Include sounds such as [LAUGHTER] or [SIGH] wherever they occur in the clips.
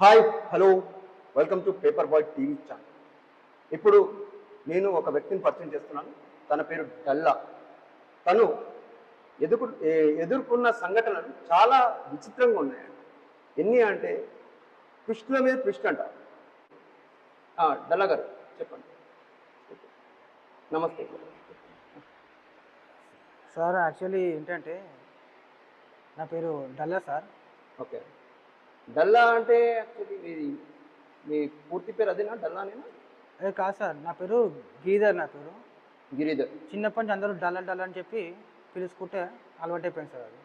Hi hello. Welcome to paper boy TV channel. ఇప్పుడు నేను ఒక వ్యక్తిని పరిచయం చేస్తున్నాను. తన పేరు డల్లా. తను ఎదుర్కొ ఎదుర్కొన్న సంఘటనలు చాలా విచిత్రంగా ఉన్నాయండి ఎన్ని అంటే కృష్ణుల మీద కృష్ణ అంట. డల్లా గారు చెప్పండి. నమస్తే. సార్ యాక్చువల్లీ ఏంటంటే నా పేరు డల్లా సార్. ఓకే. డల్లా అంటే యాక్చువల్లీ మీ మీ పూర్తి పేరు అదేనా? డల్లానేనా అదే కాదు సార్ నా పేరు గీధర్ నా పేరు. గిరిధర్. చిన్నప్పటి నుంచి అందరూ డల్లా డల్లా అని చెప్పి పిలుచుకుంటే అలవాటైపోయింది సార్ అది.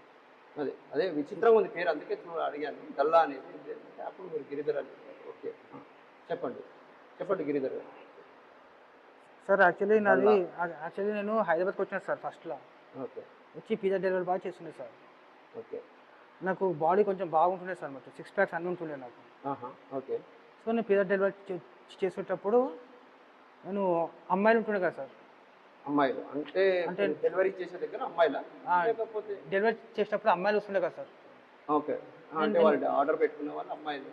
అదే అదే విచిత్రంగా ఉంది పేరు అందుకే అడిగాను. డల్లా అనేది. అప్పుడు మీరు గిరిధర్ అని. ఓకే. చెప్పండి. చెప్పండి గిరిధర్ గారు. సార్ యాక్చువల్లీ నాది యాక్చువల్లీ నేను హైదరాబాద్కి వచ్చిన సార్ ఫస్ట్లో ఓకే. వచ్చి పిజ్జా డెలివరీ బాగా చేస్తుండే సార్. ఓకే. నాకు బాడీ కొంచెం బాగుంటుండే సార్ మొత్తం సిక్స్ ప్యాక్స్ అన్నీ ఉంటుండే నాకు. ఓకే. సో నేను పిజ్జా డెలివరీ చేసేటప్పుడు నేను అమ్మాయిలు ఉంటుండే కదా సార్. అమ్మాయిలు. అంటే అంటే- డెలివరీ చేసే దగ్గర అమ్మాయిలా. లేకపోతే డెలివరీ చేసేటప్పుడు అమ్మాయిలు వస్తుండే కదా సార్. ఓకే. అంటే వాళ్ళు ఆర్డర్ పెట్టుకునే వాళ్ళు అమ్మాయిలు.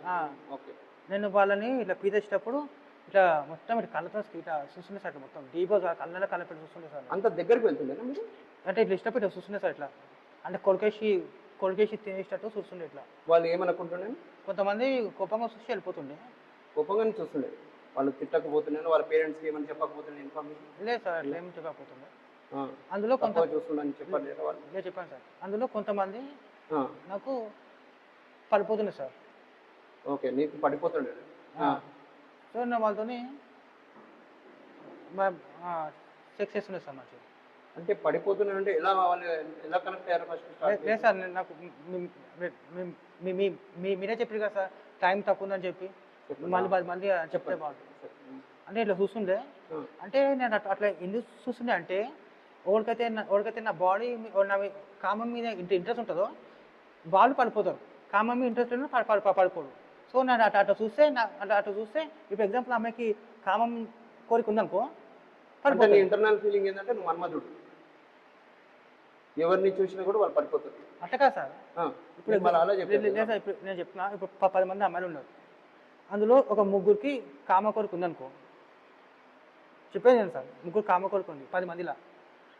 ఓకే. నేను వాళ్ళని ఇట్లా పీదేసేటప్పుడు ఇట్లా మొత్తం ఇట్లా కళ్ళతో ఇట్లా చూస్తుండే సార్ మొత్తం. డీప్గా కళ్ళలో కళ్ళ పెట్టి చూస్తుండే సార్. అంత దగ్గరికి వెళ్తుండేనా మీరు? అంటే ఇట్లా ఇష్టం ఇట్లా చూస్తుండే సార్ ఇట్లా. అంటే కొలికేసి కొలికేసి తినేసేటట్టు చూస్తుండే ఇట్లా. వాళ్ళు ఏమనుకుంటుండే? కొంతమంది కోపంగా చూసి వెళ్ళిపోతుండే. కోపంగానే చూస్తుండే. వాళ్ళు తిట్టకపోతున్నాను వాళ్ళ పేరెంట్స్కి ఏమని చెప్పకపోతున్నాను ఇన్ఫర్మేషన్ లేదు సార్ అట్లా ఏమి చెప్పకపోతుండే. అందులో కొంత చూస్తుండని చెప్పారు లేదా చెప్పాను సార్. అందులో కొంతమంది నాకు పడిపోతుండే సార్. ఓకే నీకు పడిపోతుండే. సో నేను వాళ్ళతోని సెక్స్ చేస్తుండే సార్ మంచిగా అంటే పడిపోతున్నాడు అంటే ఎలా వాళ్ళు ఎలా కనెక్ట్ అయ్యారు ఫస్ట్ లేదు సార్ నేను నాకు మీరే చెప్పారు కదా సార్ టైం తక్కువ ఉందని చెప్పి. మళ్ళీ పది మంది చెప్తే బాగుంటుంది. అంటే ఇట్లా చూస్తుండే. అంటే నేను అట్లా అట్లా ఎందుకు చూస్తుండే అంటే ఎవరికైతే ఎవరికైతే నా బాడీ నా కామం మీద ఇంత ఇంట్రెస్ట్ ఉంటుందో వాళ్ళు పడిపోతారు. కామం మీద ఇంట్రెస్ట్ ఉన్న పడి పడి పడిపోరు. సో నేను అట్లా అట్లా చూస్తే నా అట్లా అట్లా చూస్తే ఇప్పుడు ఎగ్జాంపుల్ అమ్మాయికి కామం కోరిక ఉందనుకో పడిపోతుంది ఇంటర్నల్ ఫీలింగ్ ఏంటంటే నువ్వు మన్మధుడు. ఎవరిని చూసినా కూడా వాళ్ళు పడిపోతారు. అట్లా కాదు సార్. ఇప్పుడు అలా చెప్పారు నేను చెప్తున్నా ఇప్పుడు పది మంది అమ్మాయిలు ఉన్నారు. అందులో ఒక ముగ్గురికి కామ కోరిక ఉందనుకో. చెప్పేది నేను సార్ ముగ్గురు కామ కోరిక ఉంది పది మందిలా.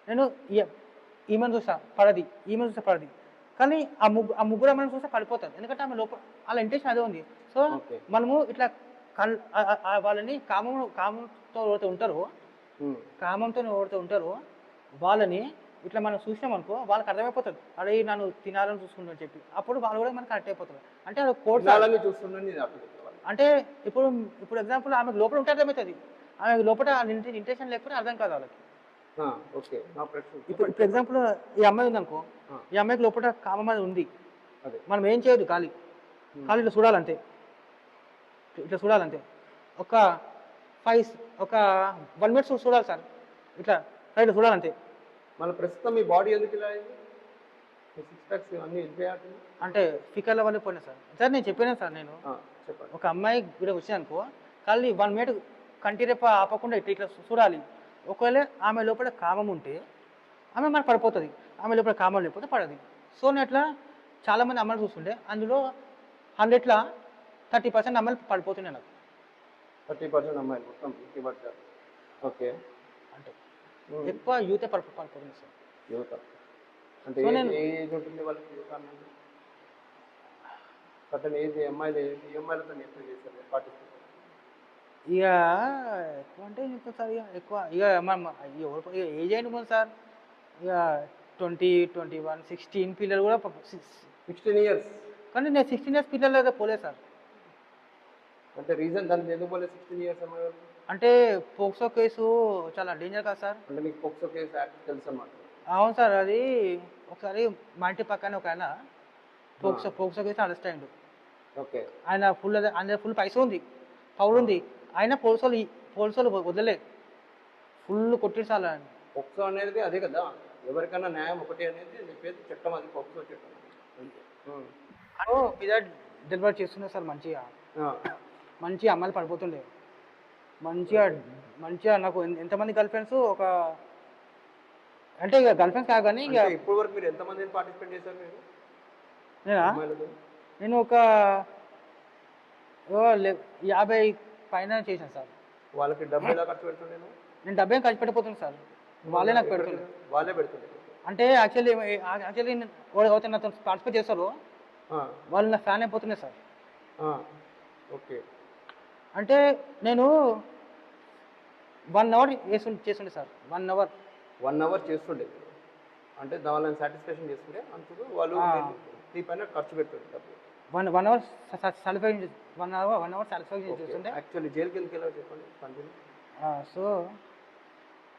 నేను ఈ- ఈమెను చూసా పడది ఈమెను చూసా పడది. కానీ ఆ ముగ్గురు ఆ ముగ్గురు అమ్మాయిని చూస్తే పడిపోతారు. ఎందుకంటే ఆమె లోపల వాళ్ళ ఇంటెన్షన్ అదే ఉంది. సో మనము ఇట్లా కల్ వాళ్ళని కామం కామంతో ఎవరైతే ఉంటారో కామంతో ఎవరైతే ఉంటారో వాళ్ళని ఇట్లా మనం చూసినాం అనుకో వాళ్ళకి అర్థమైపోతుంది. అరే నన్ను తినాలని చూసుకుంటాను చెప్పి. అప్పుడు వాళ్ళు కూడా మనకి కరెక్ట్ అయిపోతుంది అంటే అది కోర్టు అంటే ఇప్పుడు ఇప్పుడు ఎగ్జాంపుల్ ఆమెకు లోపల ఉంటే అర్థమవుతుంది. ఆమె లోపల ఇంటెన్షన్ లేకపోతే అర్థం కాదు వాళ్ళకి. ఓకే. ఇప్పుడు ఇప్పుడు ఎగ్జాంపుల్ ఈ అమ్మాయి ఉందనుకో. ఈ అమ్మాయికి లోపల కామం ఉంది. అదే. మనం ఏం చేయదు ఖాళీ. ఖాళీ ఇట్లా చూడాలంతే. ఇట్లా చూడాలంతే. ఒక ఫైవ్ ఒక వన్ మినిట్స్ చూడాలి సార్. ఇట్లా ఇట్లా చూడాలంతే. మళ్ళీ ప్రస్తుతం మీ బాడీ ఎందుకు ఇలా అయింది? అంటే ఫికర్ల వల్ల పోయినా సార్. సార్ నేను చెప్పాను సార్ నేను. ఒక అమ్మాయి ఇక్కడ వచ్చిందనుకో ఖాళీ వన్ మినిట్ కంటి రేపు ఆపకుండా ఇట్లా ఇట్లా చూడాలి. ఒకవేళ ఆమె లోపల కామం ఉంటే ఆమె మనకు పడిపోతుంది. ఆమె లోపల కామం లేకపోతే పడదు. సో నేను అట్లా చాలామంది అమ్మాయిలు చూస్తుండే అందులో హండ్రెడ్లో థర్టీ పర్సెంట్ అమ్మాయిలు పడిపోతున్నాయి నాకు. థర్టీ పర్సెంట్ అమ్మాయిలు మొత్తం ఫిఫ్టీ పర్సెంట్. ఓకే. అంటే ఎక్కువ యూతే పడిపో పడిపోతుంది సార్. యువత. అంటే సో ఏ- నేను- ఏ ఏజ్ ఉంటుంది వాళ్ళకి యువత అన్నది సటన్ ఏజ్ అమ్మాయిలు ఏ ఏ అమ్మాయిలతో ఎప్పుడు చేస్తారు? పార్టిసిపేట్ ఇక ఎక్కువ అంటే ఇంకోసారి ఇక ఎక్కువ ఇక మనం ఎవరు ఇక ఏజ్ అయిన ముందు సార్? ఇక ట్వంటీ ట్వంటీ వన్ సిక్స్టీన్ పిల్లలు కూడా ప- సిక్స్- సిక్స్టీన్ ఇయర్స్? కానీ నేను సిక్స్టీన్ ఇయర్స్ పిల్లలు పోలేదు సార్. అంటే రీజన్ దానికి ఎందుకు పోలేదు సిక్స్టీన్ ఇయర్స్ అమ్మాయి? అంటే పోక్సో కేసు చాలా డేంజర్ కదా సార్? అంటే మీకు పోక్సో కేసు యాక్ట్ తెలుసు అన్నమాట అవును సార్ అది ఒకసారి మా ఇంటి పక్కన ఒక ఆయన POCSO POCSO case understand okay. ఆయన ఫుల్ ఆయన ఫుల్ పైసా ఉంది పవర్ ఉంది ఆయన పోలీసులు పోలీసులు వదలలే ఫుల్ కొట్టించాలి సార్ ఆయన. పోక్సో అనేది అదే కదా ఎవరికైనా న్యాయం ఒకటి అనేది చెప్పేది చట్టం అది పోక్సో చట్టం మీద డెలివరీ చేస్తున్నా సార్ మంచిగా. ఆ, మంచిగా అమ్మాయిలు పడిపోతుండే. మంచిగా మంచిగా నాకు ఎంతమంది గర్ల్ ఫ్రెండ్స్ ఒక అంటే ఇక గర్ల్ ఫ్రెండ్స్ కాదు కానీ ఇక ఇప్పటి వరకు మీరు ఎంతమందిని పార్టిసిపేట్ చేశారు మీరు? నేనా? నేను ఒక యాభై పైన చేశాను సార్. వాళ్ళకి డబ్బు ఎలా ఖర్చు పెడుతుండే నువ్వు? నేను డబ్బే ఖర్చు పెట్టిపోతున్నాను సార్. వాళ్ళే నాకు పెడుతుంది వాళ్ళే పెడుతుండే. అంటే యాక్చువల్లీ యాక్చువల్లీ ఎవరైతే నాతో పార్టిసిపేట్ చేస్తారో వాళ్ళు నా ఫ్యాన్ అయిపోతున్నాయి సార్. ఓకే. అంటే నేను వన్ అవర్ వేసు చేస్తుండే sir. One hour. One hour చేస్తుండే అంటే దా- వాళ్ళని సాటిస్ఫాక్షన్ చేస్తుండే అందుకు వాళ్ళు ఆ. ఖర్చు డబ్బు. One one hour satisfy one hour one hour satisfy చేస్తుండే యాక్చువల్లీ జైలుకి ఎందుకు వెళ్ళావు చెప్పండి. కంటిన్యూ. సో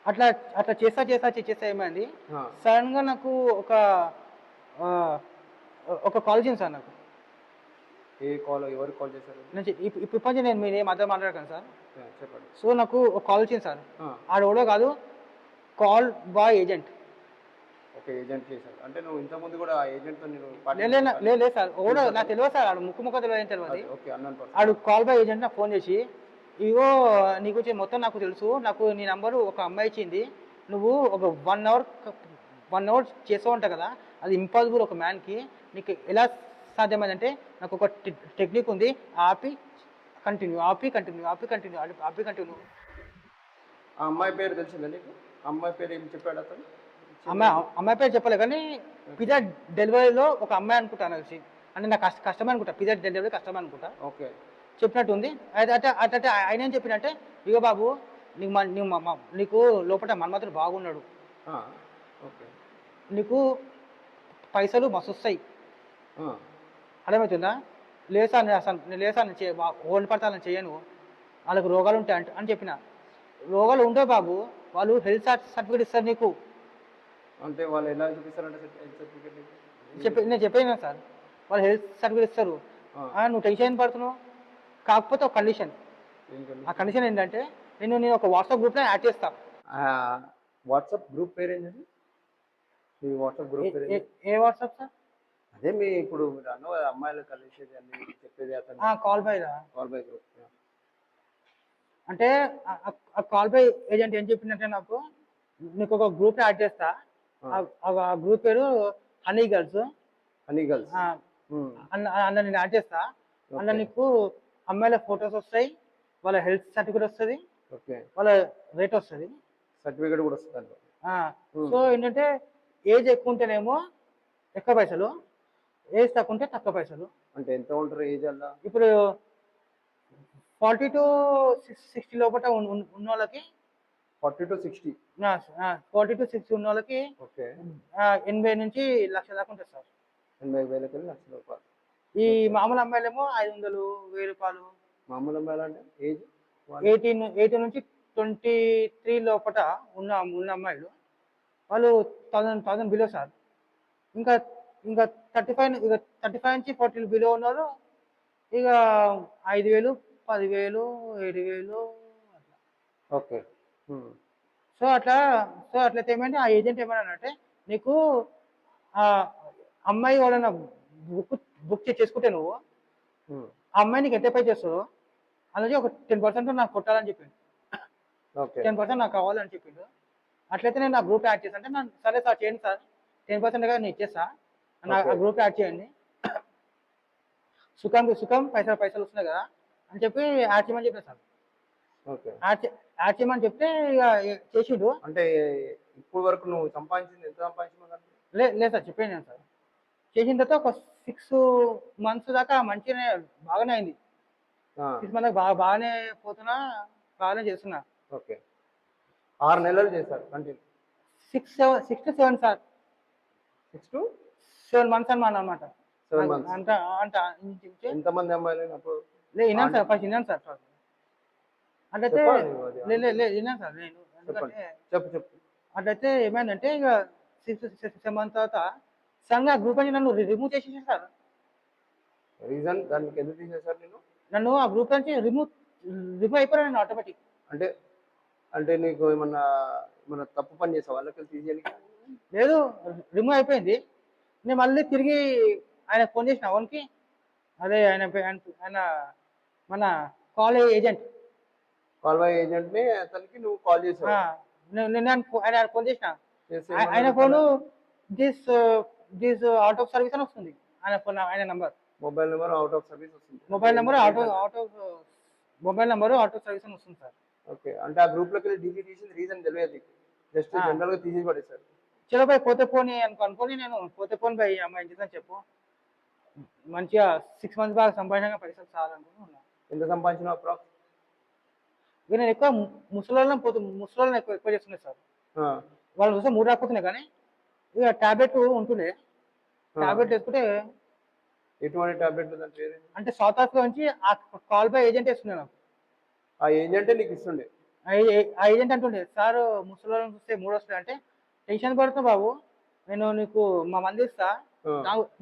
అట్లా అట్లా చేస్తా చేస్తా చే- చేస్తా ఏమైంది? సడన్గా నాకు ఒక ఆ, ఒక కాల్ చేయండి సార్ నాకు. ఏ కాల్ ఎవరు కాల్ చేశారు? నేను చె- ఇప్పు- ఇప్పుడు ఇప్పటి నుంచి నేను మీరు ఏం అర్థం మాట్లాడకండి సార్. చెప్పండి. సో నాకు ఒక కాల్ వచ్చింది సార్. ఆడెవడో కాదు call boy agent okay agent చేశారు. అంటే నువ్వు ఇంతకుముందు కూడా ఆ ఏజెంట్తో నేను లే లే లేదు సార్. ఓడో నాకు తెలియదు సార్. ఆడు ముక్కు ముక్క తెలియదు ఏం తెలియదు. అదే, ఓకే అన్నన్ పర్సన్ ఆడు కాల్ బాయ్ ఏజెంట్ నాకు ఫోన్ చేసి ఇగో నీకు వచ్చి మొత్తం నాకు తెలుసు. నాకు నీ నంబరు ఒక అమ్మాయి ఇచ్చింది. నువ్వు ఒక వన్ అవర్ వన్ అవర్ చేస్తూ ఉంటావు కదా. అది ఇంపాసిబుల్ ఒక మ్యాన్కి నీకు ఎలా సాధ్యమైందంటే నాకు ఒక టెక్నిక్ ఉంది. ఆపి కంటిన్యూ ఆపి కంటిన్యూ ఆపి కంటిన్యూ ఆపి కంటిన్యూ ఆ అమ్మాయి పేరు తెలిసిందా నీకు? అమ్మాయి పేరు ఏం చెప్పాడు అతను? అమ్మాయి అమ్మాయి పేరు చెప్పలే కానీ పిజ్జా డెలివరీలో ఒక అమ్మాయి అనుకుంటా నాకు తెలిసి. అంటే నా కష్ట కష్టమే అనుకుంటా. పిజ్జా డెలివరీ కష్టమే అనుకుంటా. ఓకే. చెప్పినట్టు ఉంది. అయితే అంటే ఆయన ఏం చెప్పినంటే ఇగో బాబు నీకు నీకు నీకు లోపల మన్మతుడు బాగున్నాడు. ఓకే. నీకు పైసలు మస్తు వస్తాయి అర్థమవుతుందా? లేసా నేను అసలు నేను లేసా నేను చే ఓన్ పడతాను చేయను. వాళ్ళకి రోగాలు ఉంటాయి అంటే అని చెప్పిన. రోగాలు ఉంటే బాబు. వాళ్ళు హెల్త్ సర్టిఫికేట్ ఇస్తారు నీకు. అంటే వాళ్ళు ఎలా చూపిస్తారంటే? చెప్పి నేను చెప్పాను సార్. వాళ్ళు హెల్త్ సర్టిఫికేట్ ఇస్తారు. నువ్వు టెన్షన్ పడుతున్నావు? కాకపోతే ఒక కండిషన్? ఆ కండిషన్ ఏంటంటే నేను నేను ఒక వాట్సాప్ గ్రూప్లో యాడ్ చేస్తాను వాట్సాప్ గ్రూప్ పేరు ఏంటండి వాట్సాప్ గ్రూప్? ఏ వాట్సాప్ సార్? అదే మీ ఇప్పుడు మీరు అన్న అమ్మాయిలు కలిసేది అన్ని చెప్పేది అతను. Call boy call boy group అంటే ఆ- కాల్ బై ఏజెంట్ ఏం చెప్పిందంటే నాకు నీకు ఒక గ్రూప్ యాడ్ చేస్తా. ఆ- గ్రూప్ పేరు హనీ గర్ల్స్ హనీ గర్ల్స్ అన్న నేను యాడ్ చేస్తా. అన్న నీకు అమ్మాయిల ఫొటోస్ వస్తాయి వాళ్ళ హెల్త్ సర్టిఫికేట్ వస్తుంది ఓకే వాళ్ళ రేట్ వస్తుంది. సర్టిఫికేట్ కూడా వస్తుంది. Hmm. సో ఏంటంటే ఏజ్ ఎక్కువ ఉంటేనేమో ఎక్కువ పైసలు. ఏజ్ తక్కువ ఉంటే తక్కువ పైసలు. అంటే ఎంత ఉంటారు ఏజ్ అలా? ఇప్పుడు ఫార్టీ టు సిక్స్టీ లోపల ఉన్న వాళ్ళకి forty to sixty. Forty to sixty ఉన్న వాళ్ళకి ఓకే ఎనభై నుంచి లక్ష దాకా ఉంటుంది సార్. ఎనభై వేలకి లక్ష రూపాయలు. ఈ మామూలు అమ్మాయిలేమో ఐదు వందలు వెయ్యి రూపాయలు. మామూలు అమ్మాయిలు అంటే ఏజ్? ఎయిటీన్ ఎయిటీన్ నుంచి ట్వంటీ త్రీ లోపల ఉన్న ఉన్న అమ్మాయిలు. వాళ్ళు థౌసండ్ థౌసండ్ బిలో సార్. ఇంకా ఇంకా థర్టీ ఫైవ్ ఇక థర్టీ ఫైవ్ నుంచి ఫార్టీ బిలో ఉన్నారు. ఇక ఐదు వేలు పదివేలు ఏడు వేలు అట్లా. ఓకే. సో అట్లా సో అట్లయితే ఏమంటే ఆ ఏజెంట్ ఏమన్నానంటే నీకు అమ్మాయి వాళ్ళని బుక్ బుక్ చేసుకుంటే నువ్వు ఆ అమ్మాయి నీకు ఎంత పే చేస్తుందో అలాగే ఒక టెన్ పర్సెంట్ నాకు కొట్టాలని చెప్పిండు. ఓకే. టెన్ పర్సెంట్ నాకు కావాలని చెప్పిండు. అట్లయితే నేను నా గ్రూప్ యాడ్ చేస్తాను అంటే నన్ను సరే సార్ చేయండి సార్. టెన్ పర్సెంట్ నేను ఇచ్చేస్తా. Okay. గ్రూప్ యాడ్ చేయండి. సుఖం సుఖం పైసలు పైసలు వస్తున్నాయి కదా అని చెప్పి యాడ్ చేయమని ఓకే యాడ్ చేయమని చెప్తే ఇక చేసిండు. అంటే ఇప్పుడు వరకు నువ్వు సంపాదించింది ఎంత సంపాదించిన లే లేదు సార్ చెప్పాను నేను సార్. చేసిన తర్వాత ఒక సిక్స్ మంత్స్ దాకా మంచిగానే బాగానే అయింది. సిక్స్ మంత్స్ బాగా బాగానే పోతున్నా బాగానే చేస్తున్నా. ఓకే ఆరు నెలలు చేశారు continue six seven six to seven sir. Six to seven months అనమాట అనమాట సెవెన్ మంత్స్. అంట. ఎంతమంది అమ్మాయిలు అప్పుడు? లే విన్నాను సార్ ఫస్ట్ విన్నాను సార్ ఫస్ట్. అట్లయితే. లే లే లే విన్నాను సార్ నేను. చెప్పు చెప్పు. అట్లయితే ఏమైందంటే ఇక సిక్స్ సెవెన్ మంత్ తర్వాత సడన్గా గ్రూప్ నుంచి నన్ను రిమూవ్ చేసేసి సార్. రీజన్ దానికి ఎందుకు తీసేశారు నేను నన్ను ఆ గ్రూప్ నుంచి రిమూవ్ రిమూవ్ అయిపోయాను నేను ఆటోమేటిక్ అంటే అంటే నీకు ఏమన్నా ఏమన్నా తప్పు పని చేసావు? వాళ్ళకి తీసేయాలి లేదు రిమూవ్ అయిపోయింది. నేను మళ్ళీ తిరిగి ఆయన ఫోన్ చేసిన అవన్కి అదే ఆయన ఆయన మన కాలేజ్ ఏజెంట్. కాల్ బై ఏజెంట్ని అతనికి నువ్వు కాల్ చేసావు. నేను ఆయన ఫోన్ చేసిన. చేసి ఆయ- ఆయన phone this this out of service అని వస్తుంది. ఆయన ఫోన్ ఆయన number. Mobile number out of service వస్తుంది. Mobile number auto auto mobile number auto service అని వస్తుంది సార్. ఓకే. అంటే ఆ గ్రూప్లోకి వెళ్ళి డిలీట్ చేసింది రీజన్ తెలియదు జస్ట్. జనరల్గా తీసేసి పడేసారు చలో పోయి పోతే పోనీ అనుకో అనుకోని నేను పోతే పోని పోయి అమ్మ ఏం చేద్దాం చెప్పు. మంచిగా సిక్స్ మంత్స్ బాగా సంపాదించగా పైసలు చాలనుకుని ఉన్నా. ఎంత సంపాదించిన అప్రాక్స్? ఇక నేను ఎక్కువ ముసలి పోతు ముసలి ఎక్కువ ఎక్కువ చేస్తున్నాయి సార్. వాళ్ళు చూస్తే మూడు రాకపోతున్నాయి కానీ ఇక టాబ్లెట్ ఉంటుండే. టాబ్లెట్ వేసుకుంటే ఎటువంటి టాబ్లెట్ అంటే సౌత్ ఆఫ్రికా నుంచి ఆ కాల్ బై ఏజెంట్ వేస్తున్నాను నాకు. ఆ ఏజెంటే నీకు ఇస్తుండే. ఆ ఏజెంట్ అంటుండే సార్ ముసలి చూస్తే మూడు వస్తాయి అంటే టెన్షన్ పడుతున్నా బాబు. నేను నీకు మా మంది ఇస్తా.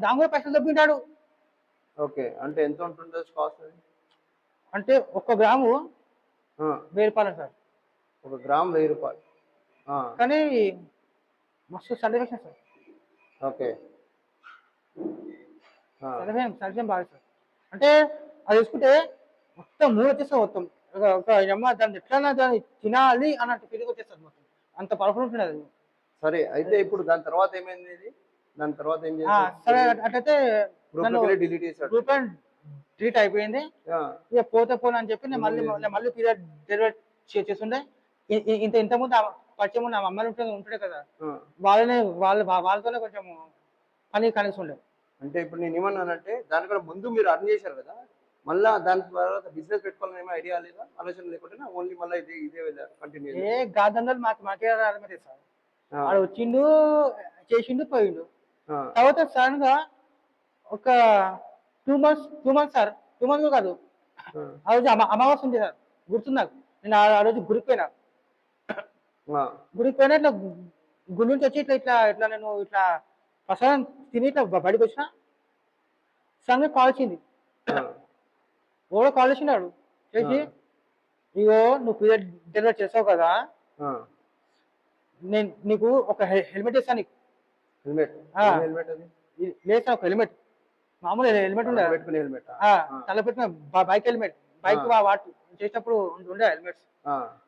దాని కూడా పైసలు తప్పింటాడు ఓకే. అంటే ఎంత ఉంటుందో కాస్ట్ అంటే ఒక్క గ్రాము వెయ్యి రూపాయలు సార్. ఒక గ్రామ్ వెయ్యి రూపాయలు. కానీ మస్తు satisfaction sir. Okay. Satisfaction satisfaction బాగా సార్. అంటే అది చూసుకుంటే మొత్తం మూడు వచ్చేస్తే మొత్తం. ఒక ఒక అమ్మ దాన్ని ఎట్లా దాన్ని తినాలి అన్నట్టు ఫీలింగ్ వచ్చేస్తుంది మొత్తం. అంత పవర్ఫుల్ ఉంటుంది అది. సరే అయితే ఇప్పుడు దాని తర్వాత ఏమైంది ఇది? దాని తర్వాత ఏం సరే అట్లయితే డిలీట్ చేశాడు. గ్రూప్ అయిపోయింది. ఇక పోతే పోను అని చెప్పి నేను మళ్ళీ మళ్ళీ పీరియడ్ డెలివరీ చేస్తుండే. ఇంత ఇంతకుముందు ఆ పరిచయం ఉన్న అమ్మాయిలు ఉంటే ఉంటుండే కదా. వాళ్ళనే వాళ్ళ వాళ్ళతోనే కొంచెం పని కలిసి ఉండే. అంటే ఇప్పుడు నేను ఏమన్నానంటే దానికన్నా ముందు మీరు అర్న్ చేశారు కదా. మళ్ళా దాని తర్వాత బిజినెస్ పెట్టుకోవాలని ఏమో ఐడియా లేదా? ఆలోచన లేకుండా ఓన్లీ మళ్ళీ ఇదే ఇదే వెళ్ళారు కంటిన్యూ ఏ గాదందలు మాకు మాకే సార్. వాడు వచ్చిండు చేసిండు పోయిండు. తర్వాత సడన్గా ఒక two months two months sir two months కాదు. ఆ. రోజు అమ అమావాస్య ఉంది సార్ గుర్తుంది నాకు. నేను ఆ రోజు గుడికి పోయినా. గుడికి పోయినా ఇట్లా గుడి నుంచి వచ్చి ఇట్లా ఇట్లా ఇట్లా నేను ఇట్లా ప్రసాదం తిని ఇట్లా బ- బయటకు వచ్చిన. సంగ కాల్ వచ్చింది ఓడో కాల్ చేసినాడు చేసి ఇగో నువ్వు పీరియడ్ డెలివరీ చేసావు కదా నేను నీకు ఒక హెల్మెట్ ఇస్తాను నీకు. హెల్మెట్. హెల్మెట్ అది? లేదు ఒక హెల్మెట్. మామూలు హెల్మెట్ ఉండే. పెట్టుకునే హెల్మెట్ ఆ, తల పెట్టిన బైక్ హెల్మెట్. బైక్ వాటి చేసినప్పుడు ఉండ- హెల్మెట్స్.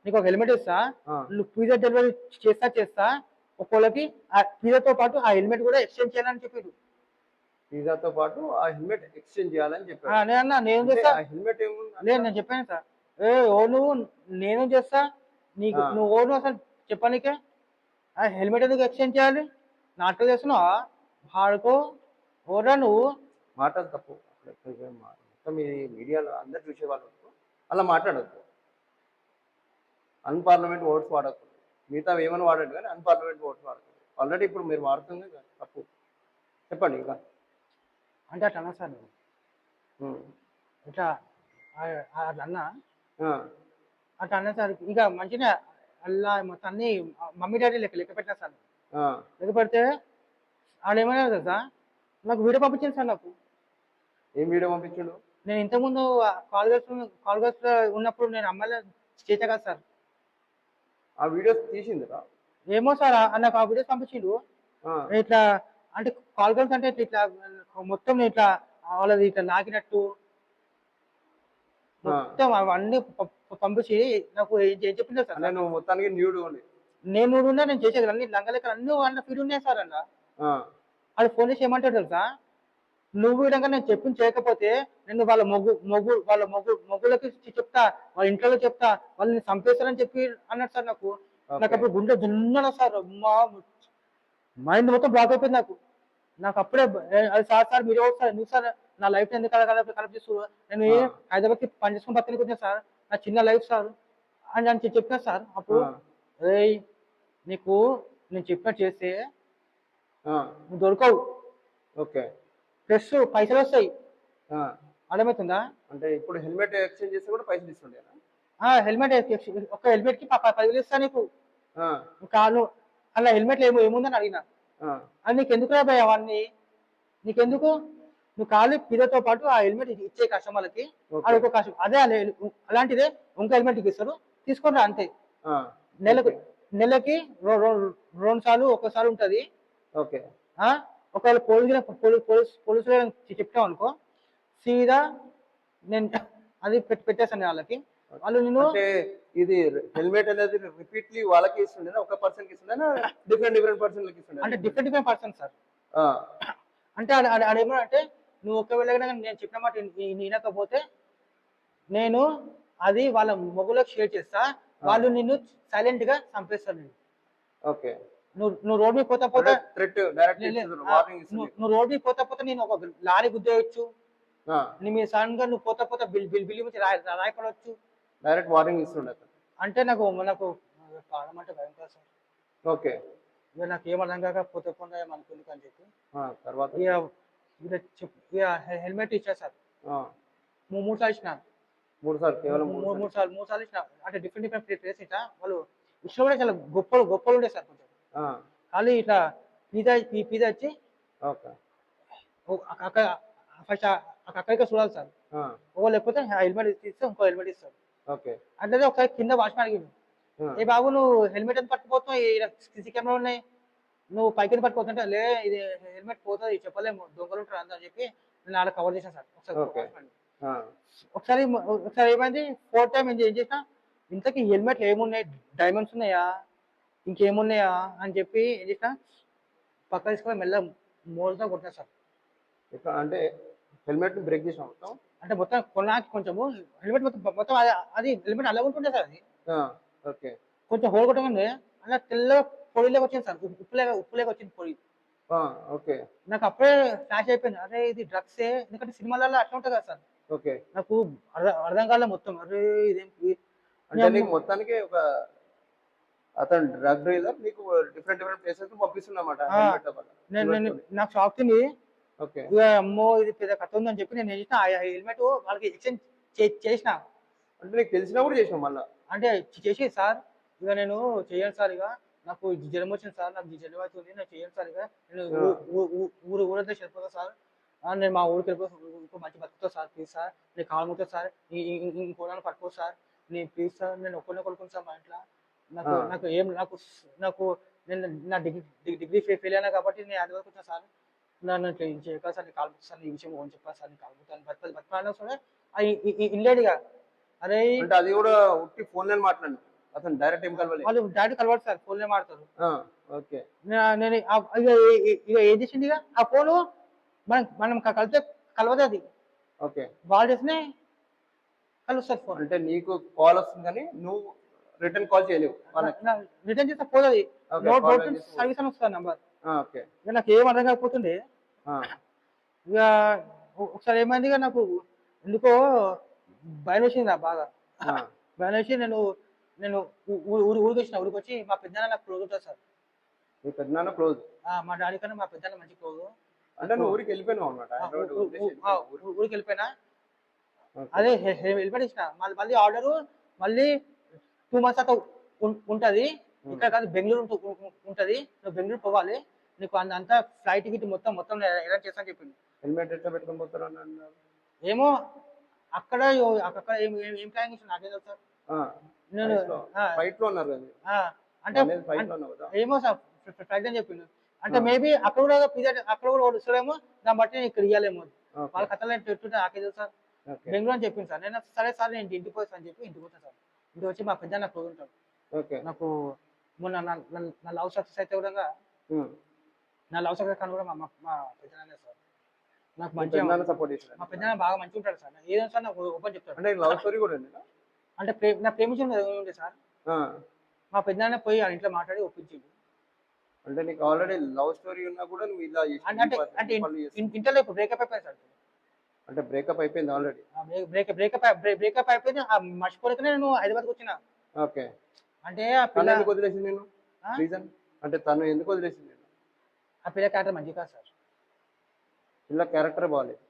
నీకు ఒక హెల్మెట్ ఇస్తా నువ్వు పీరియడ్ డెలివరీ చేస్తా చేస్తా. ఒక్కోళ్ళకి ఆ పీరియడ్తో పాటు ఆ హెల్మెట్ కూడా ఎక్స్చేంజ్ చేయాలని చెప్పారు. పిజ్జాతో పాటు ఆ హెల్మెట్ ఎక్స్చేంజ్ చేయాలని ఆ, చెప్పారు నేను నేను చేస్తా. హెల్మెట్ లేదు నేను చెప్పాను సార్. ఏ ఓ నువ్వు నేను చేస్తా. నీకు. నువ్వు ఓ నువ్వు అసలు చెప్పనీకే. హెల్మెట్ ఎందుకు ఎక్స్చేంజ్ చేయాలి? నాటకం చేస్తున్నావా? వాడుకో. ఓరా నువ్వు. మాటలు తప్పు. మొత్తం ఈ మీడియాలో అందరు చూసే వాళ్ళు. అలా మాట్లాడద్దు. అన్పార్లమెంట్ ఓట్స్ వాడకూడదు మిగతా ఏమైనా వాడండి కానీ అన్పార్లమెంట్ ఓట్స్ వాడకూడదు ఆల్రెడీ ఇప్పుడు మీరు వాడుతుంది తప్పు. చెప్పండి ఇంకా. అంటే అట్లా అన్నా సార్ నేను. ఇట్లా అట్లా అన్నా? అట్లా అన్నా సార్. ఇక మంచిగా అలా మొత్తం అన్ని మమ్మీ డాడీ లెక్క లెక్క పెట్టినా సార్ లెక్క పెడితే వాళ్ళు ఏమన్నారు తెలుసా? నాకు వీడియో పంపించింది సార్ నాకు. ఏం వీడియో పంపించాడు? నేను ఇంతకుముందు కాల్ కాల్ ఉన్నప్పుడు నేను అమ్మాయిలు చేసా కదా సార్. ఆ వీడియోస్ తీసిందిరా? ఏమో సార్ నాకు ఆ వీడియోస్ పంపించిండు. ఇట్లా అంటే కాల్ గర్ల్స్ అంటే ఇట్లా మొత్తం ఇట్లా వాళ్ళది ఇట్లా నాకినట్టు. మొత్తం అవన్నీ పంపించి నాకు ఏం చెప్పిందో సార్. నువ్వు మొత్తానికి న్యూడ్ నేను మూడు ఉన్నా నేను చేసేది అన్ని. లంగలెక్క అన్ని అన్న ఫీడ్ ఉన్నాయి సార్ అన్న. అది ఫోన్ చేసి ఏమంటాడు తెలుసా? నువ్వు విధంగా నేను చెప్పింది చేయకపోతే నేను వాళ్ళ మొగ్గు మొగ్గు వాళ్ళ మొగ్గు మొగ్గులకి చెప్తా వాళ్ళ ఇంట్లో చెప్తా వాళ్ళని చంపేస్తారని చెప్పి అన్నాడు సార్ నాకు. నాకు. అప్పుడు గుండె దున్నన సార్ అమ్మా మైండ్ మొత్తం బ్లాక్ అయిపోయింది నాకు. నాకు అప్పుడే అది సార్ సార్ మీరు సార్? ఎందుకు సార్? నా లైఫ్ ఎందుకు కలెక్ట్ చేస్తూ నేను ఏ ఆ. హైదరాబాద్కి పని చేసుకుని బతకనికి వచ్చాను సార్ నా చిన్న లైఫ్ సార్ అని అని చెప్పిన సార్ అప్పుడు ఏయ్ నీకు నేను చెప్పినట్టు చేస్తే నువ్వు దొరకవు. ఓకే. ప్లస్ పైసలు వస్తాయి. అర్థమవుతుందా? అంటే ఇప్పుడు హెల్మెట్ ఎక్స్చేంజ్ చేస్తే కూడా పైసలు ఇస్తుండేనా? ఆ హెల్మెట్ ఒక హెల్మెట్కి పదివేలు ఇస్తా నీకు. కాను అలా హెల్మెట్ ఏమో ఏముందని అడిగిన. అది నీకు ఎందుకు రాబాయి అవన్నీ నీకెందుకు? నువ్వు కాలు పిల్లతో పాటు ఆ హెల్మెట్ ఇచ్చే కస్టమర్లకి. అది ఒక కస్టమర్ అదే అలా- అలాంటిదే ఇంకో హెల్మెట్ ఇస్తారు. తీసుకొని రా అంతే. నెలకు నెలకి రెండు సార్లు ఒక్కసారి ఉంటది. ఓకే. ఆ? ఒకవేళ పోలీసు పోలీస్ పోలీస్ పోలీసులు చెప్తాం అనుకో సీదా నేను అది పెట్- పెట్టేస్తాను వాళ్ళకి. వాళ్ళు నేను ఇది హెల్మెట్ అనేది రిపీట్లీ వాళ్ళకి ఇస్తుండేనా? ఒక పర్సన్కి డిఫరెంట్ డిఫరెంట్ పర్సన్ అంటే ఇస్తుండే డిఫరెంట్ డిఫరెంట్ పర్సన్ సార్ అంటే అంటే నువ్వు ఒకవేళ నేను చెప్పిన మాట విన- విన- వినకపోతే నేను అది వాళ్ళ మొగులకు షేర్ చేస్తా. వాళ్ళు నిన్ను సైలెంట్గా చంపేస్తారు నేను ఓకే. నువ్వు నువ్వు రోడ్ మీద పోతా పోతా నువ్వు రోడ్ మీద పోతా పోతా నేను ఒక లారీ గుద్దేయచ్చు. నీ మీద సడన్గా నువ్వు పోతా పోతా బిల్ బిల్ బిల్ రాయపడవచ్చు డైరెక్ట్ వార్నింగ్ ఇస్తుండే అంటే నాకు నాకు పాడమంటే భయం కాదు సార్. ఓకే. నాకు ఏం అర్థం కాక పోతే అని చెప్పి. తర్వాత హెల్మెట్ ఇచ్చా సార్ మూడు సార్లు ఇచ్చిన మూడు సార్లు కేవలం మూడు మూడు సార్లు మూడు సార్లు ఇచ్చిన అంటే డిఫరెంట్ డిఫరెంట్ ప్లేస్ ఇచ్చా వాళ్ళు ఇష్టం కూడా చాలా గొప్పలు గొప్పలు ఉండే సార్ కొంచెం ఖాళీ ఇట్లా పిజ్జా పిజ్జా ఓకే అక్కడ ఫస్ట్ అక్కడికే చూడాలి సార్ ఓ లేకపోతే హెల్మెట్ ఇస్తే ఇంకో హెల్మెట్ ఇస్తారు ఓకే అంటే ఒకసారి కింద వాచ్మెన్ అడిగిండు ఆ, ఏ బాబు నువ్వు హెల్మెట్ ఎంత పట్టుకుపోతున్నావు సీసీ కెమెరా ఉన్నాయి నువ్వు పైకి పట్టుకోతుంటే లే ఇది హెల్మెట్ పోతుంది చెప్పలేము దొంగలు ఉంటారు అంతా అని చెప్పి నేను ఆడ కవర్ చేశాను సార్. ఒకసారి ఒకసారి ఒకసారి ఏమైంది ఫోర్ టైం ఏం చేసిన ఇంతకీ హెల్మెట్ ఏమున్నాయి? డైమండ్స్ ఉన్నాయా? ఇంకేమున్నాయా? అని చెప్పి ఏం చేసిన పక్క తీసుకొని మెల్ల మోల్తో కొట్టినా సార్. అంటే హెల్మెట్ బ్రేక్ చేసాం మొత్తం? అంటే మొత్తం కొన్నాకి కొంచెము హెల్మెట్ మొత్తం మొత్తం అది- హెల్మెట్ అలా ఉంటుండే సార్ అది. ఓకే. కొంచెం హోల్ కొట్టగానే అలా తెల్లగా పొడిలోకి వచ్చింది సార్. ఉప్పులేక ఉప్పులేక వచ్చింది పొడి. ఓకే. నాకు అప్పుడే ఫ్లాష్ అయిపోయింది. అరే ఇది డ్రగ్సే ఎందుకంటే సినిమాలలో అట్లా ఉంటుంది కదా సార్. ఓకే. నాకు అర్థం కాలే మొత్తం. అరే ఇదేం అంటే నీకు మొత్తానికి ఒక అతను డ్రగ్ డీలర్ నీకు డిఫరెంట్ డిఫరెంట్ ప్లేసెస్ పంపిస్తున్నమాట. నేను నాకు షాక్ తింది ఓకే. అమ్మో ఇది పెద్ద కథ ఉందని చెప్పి నేను చేసిన ఆ హెల్మెట్ వాళ్ళకి ఎక్స్చేంజ్ చేసిన. అంటే నీకు తెలిసినా కూడా చేసినావు మళ్ళా? అంటే చేసి సార్ ఇక నేను చేయను సార్ ఇక నాకు జ్వరం వచ్చింది సార్ నాకు జ్వరం అవుతుంది నేను చేయను సార్ ఇక. నేను ఊరు ఊరంతా వెళ్ళిపోతా సార్. నేను మా ఊరికి వెళ్ళిపో ఇంకో మంచి బతుకుతా సార్ ప్లీజ్ సార్. నేను కాలు ముట్టా సార్. ఇంకోదాన్ని పట్టుకో సార్. నేను ప్లీజ్ సార్ నేను ఒక్కనే కొడుకుని సార్ మా ఇంట్లో. నాకు. నాకు ఏం నాకు నాకు నేను నా డిగ్రీ డిగ్రీ ఫెయిల్ అయినా కాబట్టి నేను అది వరకు వచ్చాను సార్. నన్ను ఇట్లా ఏం చేయక సార్ నేను సార్ ఈ విషయం ఓన్ చెప్పాను సార్ నేను కాలు ముట్టాను బతకాలి బతకాలన్నా సరే అది ఇన్లేడ్గా అరే అంటే అది కూడా ఉట్టి ఫోన్లో మాట్లాడు. అతను డైరెక్ట్ ఏం కలవలేదు. వాళ్ళు డైరెక్ట్ కలవాడు సార్ ఫోన్లే మాడతారు ఓకే. నేను ఇక ఏం చేసింది ఇక ఆ ఫోను మనం మనం క- కలిపితే కలవదు అది. ఓకే. వాళ్ళు చేసినే కలుస్తుంది ఫోన్ అంటే నీకు కాల్ వస్తుంది కానీ నువ్వు రిటర్న్ కాల్ చేయలేవు రిటర్న్ చేస్తే పోతుంది. సర్వీస్ అని వస్తుంది నంబర్ ఓకే. నాకు ఏం అర్థం కాకపోతుండే. ఇక ఒకసారి ఏమైంది నాకు ఎందుకో భయం వేసింది బాగా. భయం వేసి నేను నేను ఊరు ఊరికి వచ్చిన ఊరికి వచ్చి మా పెద్దనాన్న నాకు క్లోజ్ ఉంటుంది సార్. నీ పెద్దనాన్న క్లోజ్ మా డాడీ కన్నా మా పెద్దనాన్న మంచి క్లోజ్ అంటే నువ్వు ఊరికి వెళ్ళిపోయినావు అనమాట ఊరికి వెళ్ళిపోయినా. అదే ఇచ్చిన మళ్ళీ మళ్ళీ ఆర్డర్ మళ్ళీ టూ మంత్స్ ఉం- ఉంటది. ఇక్కడ కాదు బెంగళూరు ఉంటది. నువ్వు బెంగళూరు పోవాలి. నీకు అంత- ఫ్లైట్ టికెట్ మొత్తం మొత్తం అరేంజ్ చేస్తాను చెప్పింది హెల్మెట్ ఎట్లా పెట్టుకొని పోతారు ఏమో అక్కడ అక్కడ ఏం ఏం- ప్లాన్ చేసిన నాకే తెలుసు ఫైట్లో. ఉన్నారు కదా. ఆ, అంటే ఏమో సార్ ఫ్లైట్ అని చెప్పిండు. అంటే మేబీ అక్కడ కూడా పిజ్జా అక్కడ కూడా ఒకటి దాన్ని బట్టి నేను ఇక్కడ ఇవ్వలేము వాళ్ళ కథలు పెట్టుంటే నాకే తెలుసు సార్. బెంగళూరు అని చెప్పింది సార్. నేను సరే సార్ నేను ఇంటికి పోతాను అని చెప్పి ఇంటికి పోతాను సార్. ఇంటికి వచ్చి మా పెద్ద నాకు ఉంటాడు. నాకు మొన్న నా- లవ్ సక్సెస్ అయితే కూడా నా లవ్ సక్సెస్ కానీ కూడా మా మా- పెద్దనాన్నే సార్. నాకు మంచిగా సపోర్ట్ మా పెద్దనాన్న బాగా మంచిగా ఉంటాడు సార్. ఏదైనా సార్ నాకు ఓపెన్ చెప్తాడు. అంటే లవ్ స్టోరీ కూడా అంటే ప్రే నా ప్రేమించిన ఉండే సార్? మా పెద్దనాన్న పోయి ఆ ఇంట్లో మాట్లాడి ఒప్పించిండు. అంటే నీకు ఆల్రెడీ లవ్ స్టోరీ ఉన్నా కూడా నువ్వు ఇలా అంటే అంటే ఇంటర్లో ఇప్పుడు బ్రేకప్ అయిపోయింది సార్ అంటే బ్రేకప్ అయిపోయింది ఆల్రెడీ బ్రేక్ బ్రేకప్ బ్రేకప్ అయిపోయింది. ఆ మర్చిపోలేకనే నేను హైదరాబాద్కి వచ్చిన. ఓకే. అంటే ఆ పిల్ల ఎందుకు వదిలేసింది నేను? రీజన్ అంటే తను ఎందుకు వదిలేసింది నేను ఆ పిల్ల క్యారెక్టర్ మంచిగా కాదు సార్. పిల్ల క్యారెక్టర్ బాగాలేదు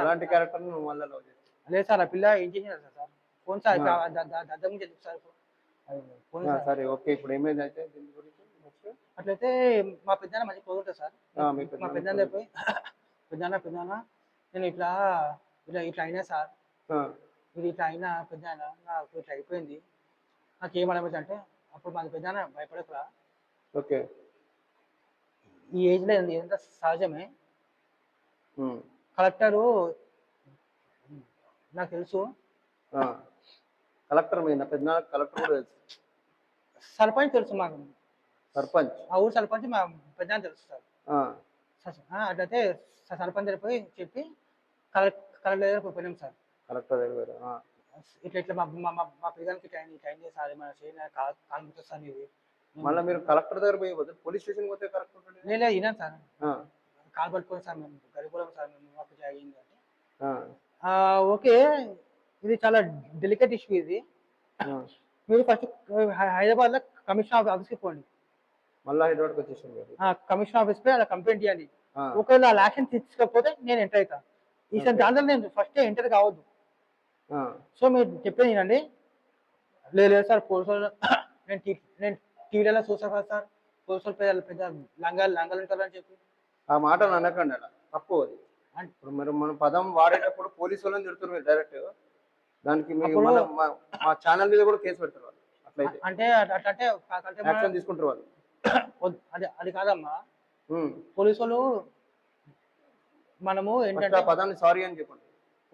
అలాంటి క్యారెక్టర్ నువ్వు మళ్ళీ లవ్ లేదు సార్ ఆ పిల్ల ఏం చేసినారు సార్ సార్? ఫోన్ సార్ గురించి ఎందుకు సార్ ఫోన్ సార్. ఓకే ఇప్పుడు ఏమైంది అయితే దీని గురించి అట్లయితే మా పెద్దనాన్న మంచి ఉంటుంది సార్. మీ పెద్దనాన్న పోయి [COUGHS] పెద్దనాన్న పెద్దనాన్న నేను ఇట్లా ఇట్లా ఇట్లా అయినా సార్. ఇది ఇట్లా అయినా పెద్దనాన్న నాకు ఇట్లా అయిపోయింది. నాకు ఏం అడగదు అంటే అప్పుడు మా పెద్దనాన్న భయపడకురా. ఓకే. ఈ ఏజ్లో ఎంత సహజమే. కలెక్టరు నాకు తెలుసు. కలెక్టర్ మీద పెద్దనాన్న కలెక్టర్ కూడా తెలుసు. సర్పంచ్ తెలుసు మాకు. సర్పంచ్? ఆ ఊరు సర్పంచ్ మా పెద్దనాన్న తెలుసు సార్. అట్లయితే సర్పంచ్ దగ్గర పోయి చెప్పి కలెక్టర్ కలెక్టర్ దగ్గర పోయి పోయినాం సార్. కలెక్టర్ దగ్గర ఇట్లా ఇట్లా మా మా మా- పిల్లగానికి టైం టైం చేసి సార్ ఏమైనా చేయండి కాల్ సార్ ఇది మళ్ళీ మీరు కలెక్టర్ దగ్గర పోయి పోలీస్ స్టేషన్ పోతే కరెక్ట్ ఉంటుంది లేదు వినాను సార్. కాల్ పట్టుకొని సార్ మేము గరిబులం సార్ మేము మాకు జరిగింది అంటే. ఓకే ఇది చాలా డెలికేట్ ఇష్యూ ఇది. మీరు ఫస్ట్ హైదరాబాద్లో కమిషనర్ ఆఫీస్కి పోండి. మళ్ళీ హైదరాబాద్కి వచ్చేసాను కమిషనర్ ఆఫీస్ పోయి అలా కంప్లైంట్ చేయాలి. ఆ, ఒకవేళ అలా యాక్షన్ తీసుకోకపోతే నేను ఎంటర్ అవుతా Okay. దాంట్లో నేను ఫస్ట్ ఎంటర్ కావద్దు. సో మీరు చెప్పేది వినండి. లేదు సార్ పోలీసు వాళ్ళు [COUGHS] నేను టీ నేను టీవీలలో చూసాను కదా సార్. పోలీసు వాళ్ళు పెద్ద పెద్ద లంగాలు లంగాలు ఉంటారని చెప్పి. ఆ మాటలు అనకండి అలా. తప్పు అది. అన్- ఇప్పుడు మరి మన పదం వాడేటప్పుడు పోలీసు వాళ్ళని తిడుతున్నారు మీరు డైరెక్ట్ దానికి మీ అప్పుడు- మన మా- ఛానల్ మీద కూడా కేసు పెడతారు వాళ్ళు. అట్లయితే. అంటే అట్- యాక్షన్ తీసుకుంటారు వాళ్ళు. అది అది కాదమ్మా. ఉమ్. పోలీసు వాళ్ళు మనము ఏంటంటే ఆ పదాన్ని సారీ అని చెప్పండి.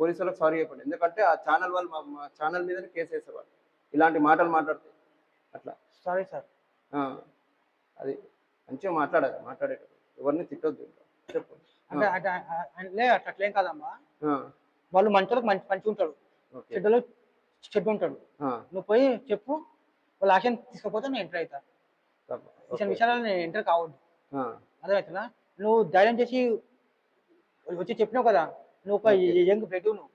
పోలీసు వాళ్ళకి సారీ చెప్పండి. ఎందుకంటే ఆ ఛానల్ వాళ్ళు మా- ఛానల్ మీదనే కేసు వేస్తారు వాళ్ళు. ఇలాంటి మాటలు మాట్లాడితే. అట్లా. సారీ సార్ అది మంచిగా మాట్లాడాలి మాట్లాడేటప్పుడు. ఎవరిని తిట్టొద్దు. చెప్పు. అంటే అంటే అంటే అట్లా కాదమ్మా. వాళ్ళు మంచోళ్ళకి మంచి మంచి ఉంటాడు ఓకే చెడ్డలో చెడ్డు ఉంటాడు నువ్వు పోయి చెప్పు వాళ్ళు యాక్షన్ తీసుకోకపోతే నేను ఎంటర్ అవుతా. ఇచ్చిన. విషయాలు నేను ఎంటర్ కావద్దు. అర్థమవుతుందా నువ్వు ధైర్యం చేసి వచ్చి చెప్పినావు కదా నువ్వు ఒక. యంగ్ బ్రెడ్ నువ్వు.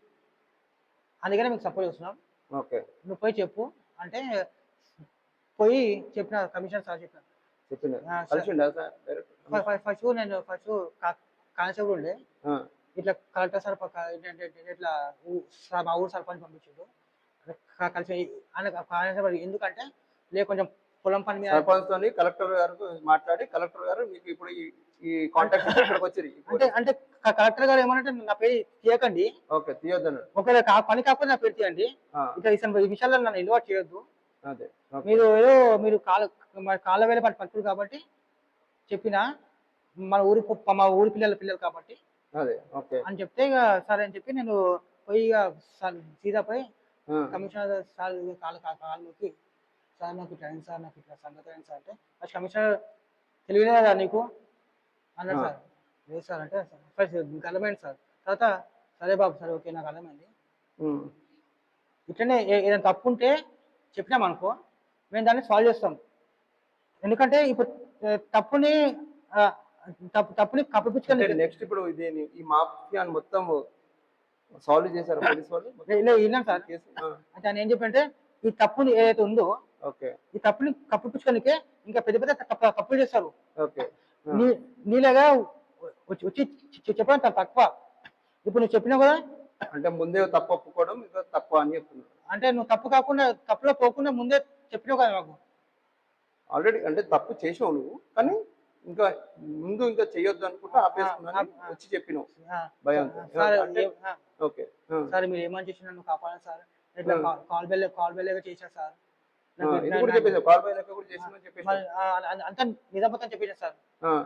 అందుకనే మీకు సపోర్ట్ చేస్తున్నాం. ఓకే. నువ్వు పోయి చెప్పు అంటే పోయి చెప్పిన కమిషనర్ సార్ చెప్పిన. ఫస్ట్ నేను ఫస్ట్ కానిస్టేబుల్ ఉండే. ఇట్లా కలెక్టర్ సార్ ఇట్లా మా ఊరు సర్పంచ్ పంపించాడు. క- కలిసి ఆయన ఎందుకంటే లే కొంచెం పొలం పని మీద సర్పంచ్ తోని కలెక్టర్ గారు మాట్లాడి కలెక్టర్ గారు మీకు ఇప్పుడు ఈ కాంటాక్ట్ ఇక్కడికి వచ్చి అంటే అంటే కలెక్టర్ గారు ఏమనంటే నా పేరు తీయకండి. ఓకే తీయొద్దన్నాడు ఒకవేళ పని కాకపోతే నా పేరు తీయండి. ఇట్లా ఈ విషయాల్లో నన్ను ఇన్వాల్వ్ చేయొద్దు. మీరు ఏదో మీరు కాల కాళ్ళ వేల పని పట్టుకురు కాబట్టి చెప్పిన మన ఊరి మా ఊరి పిల్లల పిల్లలు కాబట్టి అని చెప్తే ఇక సరే అని చెప్పి నేను పోయి ఇక సీదా పోయి కమిషనర్ సార్ కాలు కాళ్ళకి సార్ నాకు ఇట్లా సార్ నాకు ఇట్లా సంగతి అయింది సార్ అంటే ఫస్ట్ కమిషనర్ తెలియదు కదా నీకు? అన్నాడు. సార్. లేదు సార్ అంటే ఫస్ట్ అర్థమైంది సార్. తర్వాత సరే బాబు సరే ఓకే నాకు అర్థమైంది. ఇట్లనే ఏదైనా తప్పు ఉంటే చెప్పినాం అనుకో మేము దాన్ని సాల్వ్ చేస్తాం. ఎందుకంటే ఇప్పుడు తప్పుని తప్పు తప్పుని కప్పిపుచ్చుకొని నెక్స్ట్ ఇప్పుడు ఇది ఈ మాఫియా మొత్తం సాల్వ్ చేశారు పోలీస్ వాళ్ళు? సార్. అంటే ఆయన ఏం చెప్పంటే ఈ తప్పుని ఏదైతే ఉందో ఓకే. ఈ తప్పుని కప్పిపుచ్చుకోనికే ఇంకా పెద్ద పెద్ద తప్ప- తప్పులు చేస్తారు. ఓకే. నీలాగా వచ్చి చెప్పడం చాలా తక్కువ. ఇప్పుడు నువ్వు చెప్పినావు కదా అంటే ముందే తప్పు ఒప్పుకోవడం ఇంకా తప్పు అని చెప్తున్నారు. అంటే నువ్వు తప్పు కాకుండా తప్పులో పోకుండా ముందే చెప్పినావు కదా మాకు. ఆల్రెడీ అంటే తప్పు చేసావు నువ్వు కానీ ఇంకా ముందు ఇంకా చెయ్యొద్దు అనుకుంటే ఆపేసుకున్నాను. వచ్చి చెప్పినావు. భయంతో ఓకే. సార్ మీరు ఏమని చేసి నన్ను కాపాడండి సార్. ఇట్లా కాల్ బెల్ కాల్ బెల్ చేశారు సార్. అంతా నిజాబద్ధం చెప్పేసాను సార్.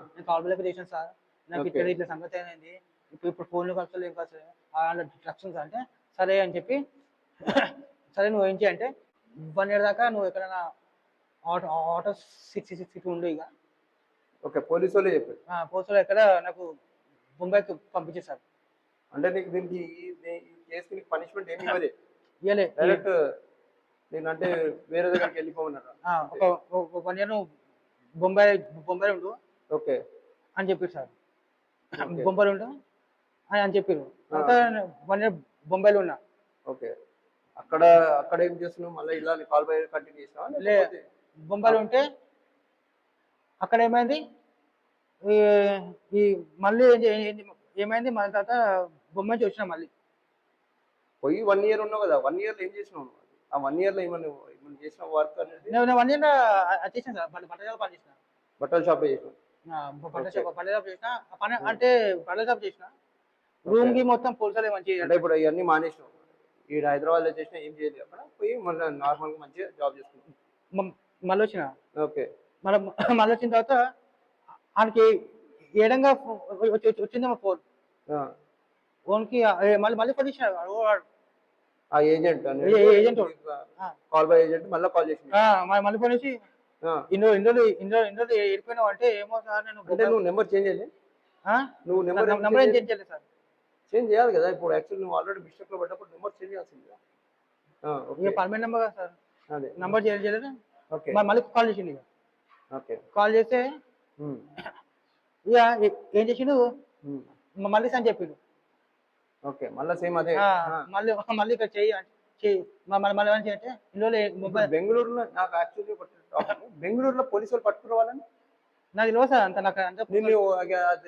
నేను కాల్ బెల్ చేశాను సార్. నాకు. ఇట్లా ఇట్లా సంగతి అయింది ఇప్పుడు ఇప్పుడు ఫోన్లో ఖర్చులు ఏం ఖర్చు అలాంటి డిస్ట్రక్షన్స్ అంటే సరే అని చెప్పి [COUGHS] సరే నువ్వు ఏం చేయంటే వన్ ఇయర్ దాకా నువ్వు ఎక్కడైనా ఆటో ఆటో సిక్స్ సిక్స్ ఉండు ఇక. ఓకే పోలీసు వాళ్ళే చెప్పారు పోస్టులో ఎక్కడ నాకు బొంబాయికి పంపించేశారు అంటే నీకు దీనికి కేసుకి నీకు పనిష్మెంట్ ఏమి ఇవ్వలే. ఇయ్యలే డైరెక్ట్ నేను అంటే వేరే దగ్గరికి వెళ్ళిపోమన్నారు? ఒక వన్ ఇయర్ బొంబాయి బొంబాయి ఉండు ఓకే. అని చెప్పారు సార్. బొంబాయిలో ఉండు అని అని చెప్పారు. వన్ ఇయర్ బొంబాయిలో ఉన్నా. ఓకే. అక్కడ అక్కడ ఏం చేస్తున్నావు? మళ్ళీ ఇలా కాల్ బై కంటిన్యూ. లేకపోతే బొంబాయిలో ఉంటే అక్కడ ఏమైంది? ఈ- మళ్ళీ ఏమైంది? మళ్ళీ తర్వాత నుంచి వచ్చిన మళ్ళీ. పోయి వన్ ఇయర్ ఉన్నావు కదా వన్ ఇయర్లో ఏం చేసినావు? ఆ వన్ ఇయర్లో ఏమన్నా ఏమన్నా చేసిన వర్క్ అనేది? నేను వన్ ఇయర్ చేసిన సార్ బట్ట బట్టల షాప్ పని చేసిన. బట్టల షాప్ చేసినావు? ఆ, బట్టల. షాప్ బట్టల షాప్ చేసిన. పని అంటే బట్టల షాప్ చేసిన. రూమ్కి మొత్తం పోలీసులు మంచి అంటే ఇప్పుడు ఇవన్నీ మానేసినావు. ఈ హైదరాబాద్లో చేసినా ఏం చేయలేదు అక్కడ? పోయి మళ్ళీ నార్మల్గా మంచిగా జాబ్ చేసుకున్నావు. మళ్ళీ వచ్చిన. ఓకే మళ్ళీ మళ్ళీ వచ్చిన తర్వాత ఆయనకి ఏడంగా ఫో- వచ్చి- వచ్చి- వచ్చిందేమో ఫోన్. ఫోన్కి మళ్ళీ మళ్ళీ ఫోన్ ఇచ్చిన ఆ ఏజెంట్ ఏ- ఏ agent? ఆ. కాల్ బై ఏజెంట్ మళ్ళీ కాల్ చేసిన మళ్ళీ ఫోన్ ఇచ్చి ఇన్ని రోజులు ఇన్ని రోజులు వెళ్ళిపోయినావు అంటే ఏమో సార్ నేను అంటే నువ్వు నెంబర్ చేంజ్ అయ్యి నువ్వు నెంబర్ నంబర్ ఏం చేంజ్ చేయలేదు సార్. చేంజ్ చేయాలి కదా ఇప్పుడు. యాక్చువల్ నువ్వు ఆల్రెడీ మిస్టేక్లో పడ్డప్పుడు నెంబర్ చేంజ్ చేయాల్సింది కదా పర్మనెంట్ నెంబర్ కదా సార్. అదే. నంబర్ చేంజ్ చేయలేదు? ఓకే. మళ్ళీ కాల్ చేసిండు ఇక. కాల్ చేస్తే ఇక ఏ- చేసిండు? మళ్ళీ అని చెప్పిండు ఓకే మళ్ళీ [LAUGHS] సేమ్ అదే. మళ్ళీ మళ్ళీ ఇక్కడ చెయ్యి అంటే చెయ్యి మళ్ళీ మళ్ళీ అని అంటే ఇందులో మొబైల్ బెంగళూరులో నాకు యాక్చువల్లీ బెంగళూరులో పోలీసు వాళ్ళు పట్టుకున్న వాళ్ళని? నాకు తెలియదు సార్ అంత నాకు నిన్ను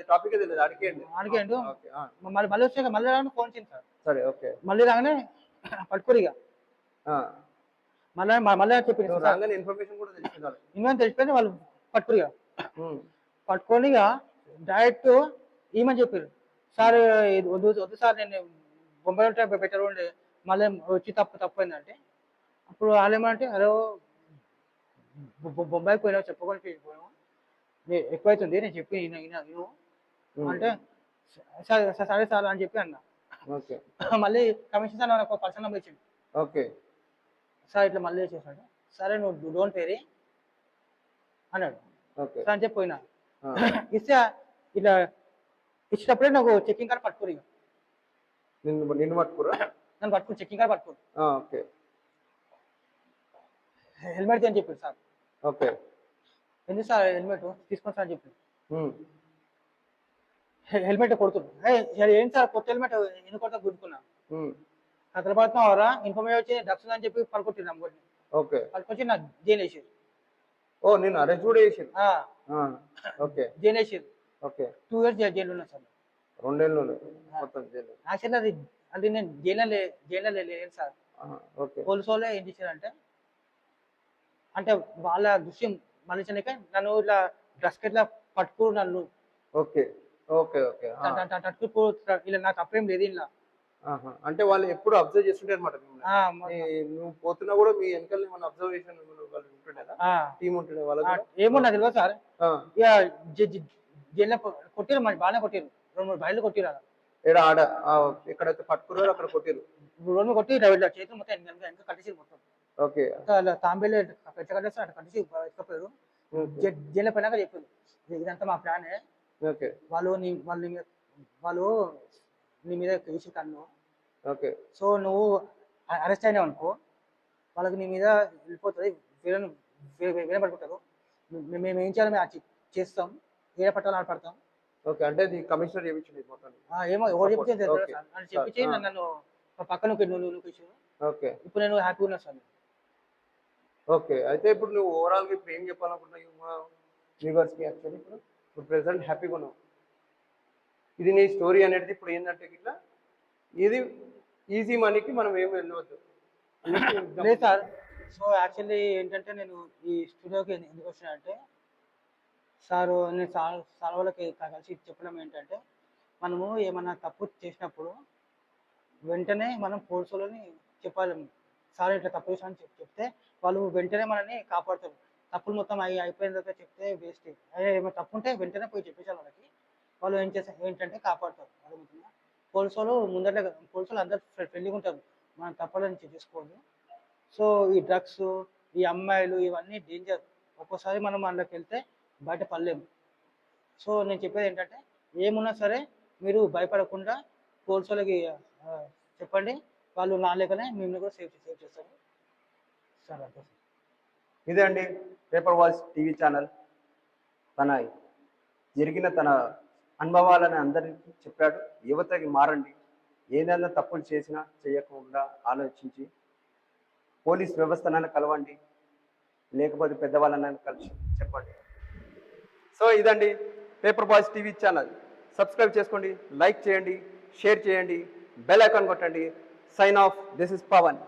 టాపిక్ తెలియదు అడిగేయండి. అడిగేయండు. మళ్ళీ మళ్ళీ వచ్చాక మళ్ళీ రాగానే ఫోన్ చేయండి సార్. సరే ఓకే. మళ్ళీ రాగానే [LAUGHS] పట్టుకోరు ఇక. మళ్ళీ మళ్ళీ రాగానే ఇన్ఫర్మేషన్ కూడా వాళ్ళకి. ఇంకా తెలిసిపోయింది వాళ్ళు పట్టుకోరు పట్టుకొని డైరెక్ట్ ఏమని చెప్పారు సార్ వద్దు వద్దు సార్ నేను బొంబాయి బెటర్ ఉండే. మళ్ళీ వచ్చి తప్పు తప్పు అయిందంటే అప్పుడు వాళ్ళు ఏమంటే అరే బొ- బొ- బొంబాయికి పోయినావు చెప్పుకొని నే- ఎక్కువైతుంది నేను చెప్పి ఉమ్, అంటే సరే సరే సరే అని చెప్పి అన్న. ఓకే. మళ్ళీ కమిషన్ సార్ నాకు పర్సన్ నెంబర్ ఇచ్చింది ఓకే. సార్ ఇట్లా మళ్ళీ చేసాడు సరే నువ్వు డోంట్ పేరీ అన్నాడు. ఓకే. సరే అని చెప్పి పోయినా. ఇస్తే ఇట్లా ఇచ్చేటప్పుడే నాకు చెక్కింగ్ కార్డ్ పట్టుకోరు ఇక. నిన్ను నిన్ను పట్టుకురా? నన్ను పట్టుకుని చెక్కింగ్ కార్డ్ పట్టుకోరు. ఓకే. హెల్మెట్ అని చెప్పారు సార్. ఓకే. ఎందుకు సార్ హెల్మెట్? తీసుకొని సార్ అని చెప్పి ఉమ్, హెల్మెట్ కొడుతున్నాడు. ఏంటి సార్ కొత్త హెల్మెట్? ఎందుకు కొడతా గుర్తుకున్నా తర్వాత అవరా ఇన్ఫర్మేషన్ వచ్చి డ్రగ్స్ అని చెప్పి అమ్మని ఓకే పడుకొచ్చి నాకు జైలు వేసారు ఓ నేను అరెస్ట్ కూడా ఓకే జైలు వేసారు ఓకే టూ ఇయర్స్ జైలు ఉన్నా సార్ రెండేళ్ళు మొత్తం జైలు యాక్చువల్లీ అది అది నేను జైల్లో జైల్లో లే- లేదు సార్ ఓకే పోలీసు వాళ్ళే ఏం చేశారంటే అంటే వాళ్ళ దృశ్యం మళ్ళించలేక నన్ను ఇట్లా డ్రగ్స్కి ఇట్లా పట్టుకు నన్ను ఓకే ఓకే ఓకే ఇలా నాకు తప్పేం లేదు ఇలా. అంటే వాళ్ళు ఎప్పుడు అబ్జర్వ్ చేస్తుంటారు అనమాట నువ్వు పోతున్నా కూడా మీ వెనకాల అబ్జర్వేషన్ వాళ్ళు ఉంటుండేదా ఆ, టీం ఉంటుండే కూడా? ఏమో నాకు తెలియదు సార్. కొట్టిరు మరి బాగానే కొట్టిరు రెండు మూడు బయలు కొట్టిరు అలా. ఈడ ఆడ? ఎక్కడైతే పట్టుకున్నారో అక్కడ కొట్టిరు రెండు కొట్టి చేతులు మొత్తం వెనక కట్టేసి మొత్తం. ఓకే. తాంబేలు కట్టేస్తారు అట్లా కట్టేసి ఎత్తుకపోయారు. జై- జైల్లో పోయినాక చెప్పారు. ఇదంతా మా ప్లానే. ఓకే. వాళ్ళు వాళ్ళు వాళ్ళు నీ మీద కేసు కన్ను. ఓకే. సో నువ్వు అరెస్ట్ అయినావు అనుకో వాళ్ళకి నీ మీద వెళ్ళిపోతుంది వేరే వేరే పడుకుంటారు మేము ఏం చేయాలి మేము చేస్తాం వేరే పట్టాలు ఆడపడతాం ఓకే అంటే కమిషనర్ చేయించింది మొత్తం ఏమో ఎవరు అని చెప్పించి. నన్ను పక్కన నువ్వు ఓకే. ఇప్పుడు నేను హ్యాపీ ఉన్నా సార్. ఓకే అయితే ఇప్పుడు నువ్వు ఓవరాల్గా ఇప్పుడు ఏం చెప్పాలనుకుంటున్నావు? మా వ్యూవర్స్కి యాక్చువల్లీ ఇప్పుడు ఇప్పుడు ప్రెసెంట్ హ్యాపీగా ఉన్నావు. ఇది నీ స్టోరీ అనేది ఇప్పుడు ఏంటంటే ఇట్లా ఇది ఈజీ మనీకి మనం ఏం వెళ్ళవద్దు. లేదు సార్. సో యాక్చువల్లీ ఏంటంటే నేను ఈ స్టూడియోకి ఎందుకు వచ్చినా అంటే సార్ నేను సార్ సార్ వాళ్ళకి కలిసి చెప్పడం ఏంటంటే మనము ఏమన్నా తప్పు చేసినప్పుడు వెంటనే మనం పోలీసు వాళ్ళని చెప్పాలి. సార్ ఇట్లా తప్పు చేసాను అని చెప్- చెప్తే వాళ్ళు వెంటనే మనల్ని కాపాడుతారు. తప్పులు మొత్తం అయి అయిపోయిన తర్వాత చెప్తే వేస్ట్. ఏమైనా తప్పు ఉంటే వెంటనే పోయి చెప్పేసారు వాళ్ళకి. వాళ్ళు ఏం చేస్తారు? ఏంటంటే కాపాడుతారు. అర్థమవుతుందా? పోలీసు వాళ్ళు ముందట పోలీసు వాళ్ళు అందరు ఫ్రెండ్లీగా ఉంటారు. మనం తప్పదని చేసుకోవద్దు. సో ఈ డ్రగ్స్ ఈ అమ్మాయిలు ఇవన్నీ డేంజర్. ఒక్కోసారి మనం అందులోకి వెళ్తే బయట పడలేము. సో నేను చెప్పేది ఏంటంటే ఏమున్నా సరే మీరు భయపడకుండా పోలీసు వాళ్ళకి చెప్పండి. వాళ్ళు నా లేకనే మిమ్మల్ని కూడా సేఫ్ సేవ్ చేస్తారు. సరే అంతే సార్. ఇదే అండి పేపర్ వాయిస్ టీవీ ఛానల్. తన జరిగిన తన అనుభవాలని అందరికీ చెప్పాడు. యువతకి మారండి. ఏదైనా తప్పులు చేసినా చేయకుండా ఆలోచించి పోలీస్ వ్యవస్థనైనా కలవండి. లేకపోతే పెద్దవాళ్ళనైనా కలిసి చెప్పండి. సో ఇదండి paper boys TV channel. Subscribe చేసుకోండి లైక్ చేయండి షేర్ చేయండి బెల్ ఐకాన్ కొట్టండి. Sign off this is Pavan.